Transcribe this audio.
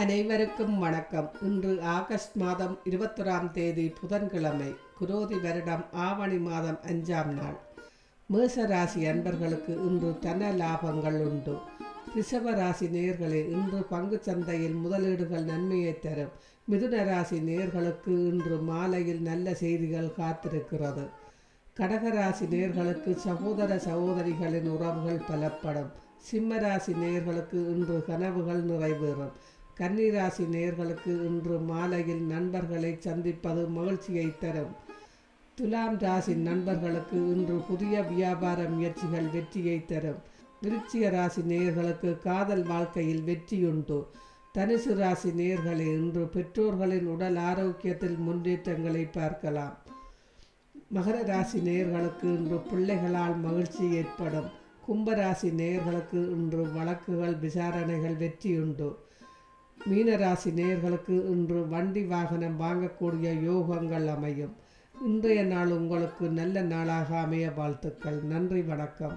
அனைவருக்கும் வணக்கம். இன்று ஆகஸ்ட் மாதம் இருபத்தொராம் தேதி புதன்கிழமை குரோதி வருடம் ஆவணி மாதம் அஞ்சாம் நாள். மேச ராசி அன்பர்களுக்கு இன்று தன லாபங்கள் உண்டு. ரிஷப ராசி நேர்களே இன்று பங்கு சந்தையில் முதலீடுகள் நன்மையை தரும். மிதுன ராசி நேர்களுக்கு இன்று மாலையில் நல்ல செய்திகள் காத்திருக்கிறது. கடகராசி நேர்களுக்கு சகோதர சகோதரிகளின் உறவுகள் பலப்படும். சிம்மராசி நேர்களுக்கு இன்று கனவுகள் நிறைவேறும். கன்னிராசி நேர்களுக்கு இன்று மாலையில் நண்பர்களை சந்திப்பது மகிழ்ச்சியை தரும். துலாம் ராசி நண்பர்களுக்கு இன்று புதிய வியாபார முயற்சிகள் வெற்றியை தரும். விருச்சிக ராசி நேயர்களுக்கு காதல் வாழ்க்கையில் வெற்றியுண்டு. தனுசு ராசி நேயர்களே இன்று பெற்றோர்களின் உடல் ஆரோக்கியத்தில் முன்னேற்றங்களை பார்க்கலாம். மகர ராசி நேயர்களுக்கு இன்று பிள்ளைகளால் மகிழ்ச்சி ஏற்படும். கும்பராசி நேயர்களுக்கு இன்று வழக்குகள் விசாரணைகள் வெற்றியுண்டு. மீனராசி நேயர்களுக்கு இன்று வண்டி வாகனம் வாங்கக்கூடிய யோகங்கள் அமையும். இன்றைய நாள் உங்களுக்கு நல்ல நாளாக அமைய வாழ்த்துக்கள். நன்றி வணக்கம்.